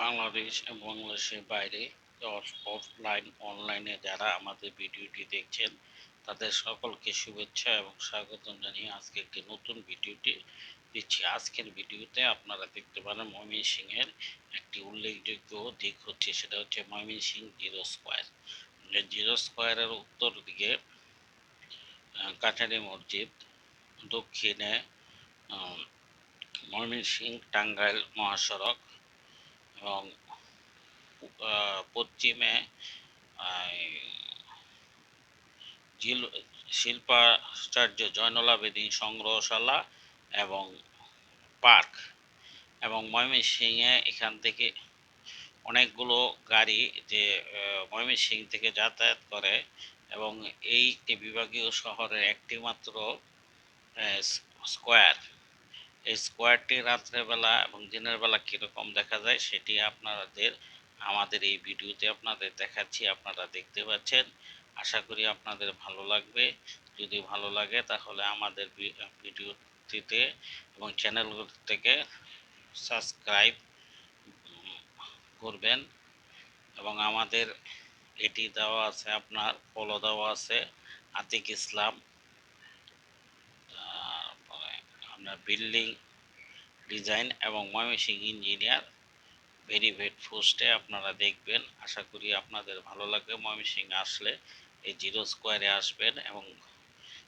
বাংলাদেশ এবং বাংলাদেশের বাইরে অফলাইন অনলাইনে যারা আমাদের ভিডিওটি দেখছেন, তাদের সকলকে শুভেচ্ছা এবং স্বাগতম জানিয়ে আজকে একটি নতুন ভিডিওটি দিচ্ছি। আজকের ভিডিওতে আপনারা দেখতে পারেন ময়মনসিংহের একটি উল্লেখযোগ্য দিক হচ্ছে, সেটা হচ্ছে ময়মনসিংহ জিরো স্কোয়ার। জিরো স্কোয়ারের উত্তর দিকে কাছারি মসজিদ, দক্ষিণে ময়মনসিংহ টাঙ্গাইল মহাসড়ক এবং পশ্চিমে শিল্পাচার্য জয়নুল আবেদিন সংগ্রহশালা এবং পার্ক এবং ময়মনসিংহে এখান থেকে অনেকগুলো গাড়ি যে ময়মনসিং থেকে যাতায়াত করে এবং এই বিভাগীয় শহরের একটি মাত্র স্কোয়ার। এই স্কোয়ারটি রাত্রেবেলা এবং দিনের বেলা কীরকম দেখা যায় সেটি আপনাদের, আমাদের এই ভিডিওতে আপনাদের দেখাচ্ছি, আপনারা দেখতে পাচ্ছেন। আশা করি আপনাদের ভালো লাগবে। যদি ভালো লাগে তাহলে আমাদের ভিডিওটিতে এবং চ্যানেলগুলো থেকে সাবস্ক্রাইব করবেন এবং আমাদের এটি দেওয়া আছে, আপনার ফলো দেওয়া আছে, আতিক ইসলাম। আপনার বিল্ডিং ডিজাইন এবং ময়মনসিং ইঞ্জিনিয়ার ভেরিভেট পোস্টে আপনারা দেখবেন। আশা করি আপনাদের ভালো লাগবে। ময়মনসিং আসলে এই জিরো স্কোয়ারে আসবেন এবং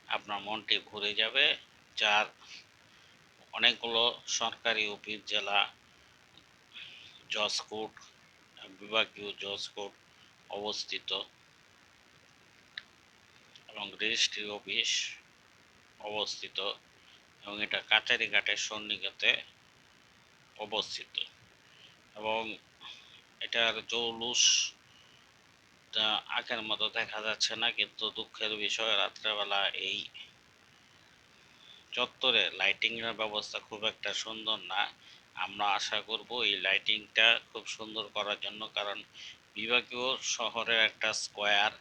আপনার মনটি ঘুরে যাবে। যার অনেকগুলো সরকারি অফিস, জেলা জজ কোর্ট বিভাগীয় জজ কোর্ট অবস্থিত এবং রেজিস্ট্রি অফিস অবস্থিত। এবং এটা কাচারি ঘাটের সন্নিকটে অবস্থিত। এবং এটার জৌলুস আগের মতো দেখা যাচ্ছে না, কিন্তু দুঃখের বিষয়, রাত্রেবেলা এই চত্বরে লাইটিংয়ের ব্যবস্থা খুব একটা সুন্দর না। আমরা আশা করব এই লাইটিংটা খুব সুন্দর করার জন্য, কারণ বিভাগীয় শহরের একটা স্কোয়ার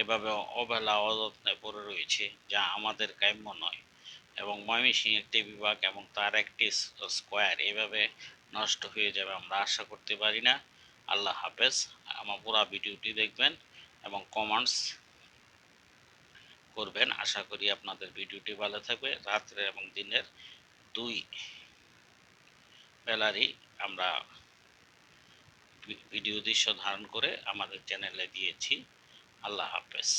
এভাবে অবহেলা, অযত্নে পড়ে রয়েছে, যা আমাদের কাম্য নয়। এবং ময়মনসিংহ একটি বিভাগ এবং তার একটি স্কোয়ার এভাবে নষ্ট হয়ে যাবে আমরা আশা করতে পারি না। আল্লাহ হাফেজ। আমার পুরা ভিডিওটি দেখবেন এবং কমেন্টস করবেন। আশা করি আপনাদের ভিডিওটি ভালো থাকবে। রাত্রে এবং দিনের দুই বেলারই আমরা ভিডিও দৃশ্য ধারণ করে আমাদের চ্যানেলে দিয়েছি। আল্লাহ হাফেজ।